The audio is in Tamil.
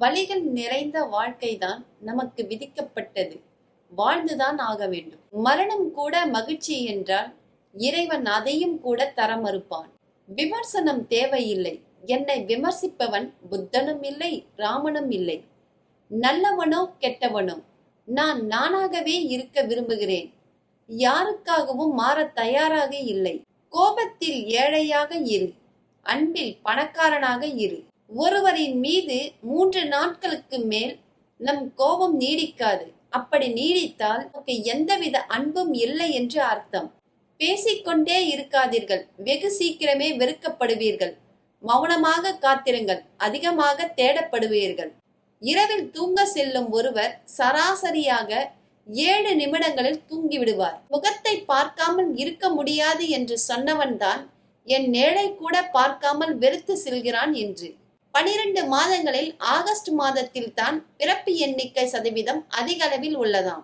வழிகள் நிறைந்த வாழ்க்கை தான் நமக்கு விதிக்கப்பட்டது. வாழ்ந்துதான் ஆக வேண்டும். மரணம் கூட மகிழ்ச்சி என்றால் இறைவன் அதையும் கூட தர மறுப்பான். விமர்சனம் தேவையில்லை. என்னை விமர்சிப்பவன் புத்தனும் இல்லை ராமனும் இல்லை. நல்லவனோ கெட்டவனோ நான் நானாகவே இருக்க விரும்புகிறேன். யாருக்காகவும் மாற தயாராக இல்லை. கோபத்தில் ஏழையாக இரு. அன்பில் பணக்காரனாக இரு. ஒருவரின் மீது மூன்று நாட்களுக்கு மேல் நம் கோபம் நீடிக்காது. அப்படி நீடித்தால் நமக்கு எந்தவித அன்பும் இல்லை என்று அர்த்தம். பேசிக்கொண்டே இருக்காதீர்கள். வெகு சீக்கிரமே வெறுக்கப்படுவீர்கள். மௌனமாக காத்திருங்கள். அதிகமாக தேடப்படுவீர்கள். இரவில் தூங்க செல்லும் ஒருவர் சராசரியாக ஏழு நிமிடங்களில் தூங்கிவிடுவார். முகத்தை பார்க்காமல் இருக்க முடியாது என்று சொன்னவன்தான் என் நேழை கூட பார்க்காமல் வெறுத்து செல்கிறான் என்று. பனிரெண்டு மாதங்களில் ஆகஸ்ட் மாதத்தில் தான் பிறப்பு எண்ணிக்கை சதவீதம் அதிக அளவில் உள்ளதாம்.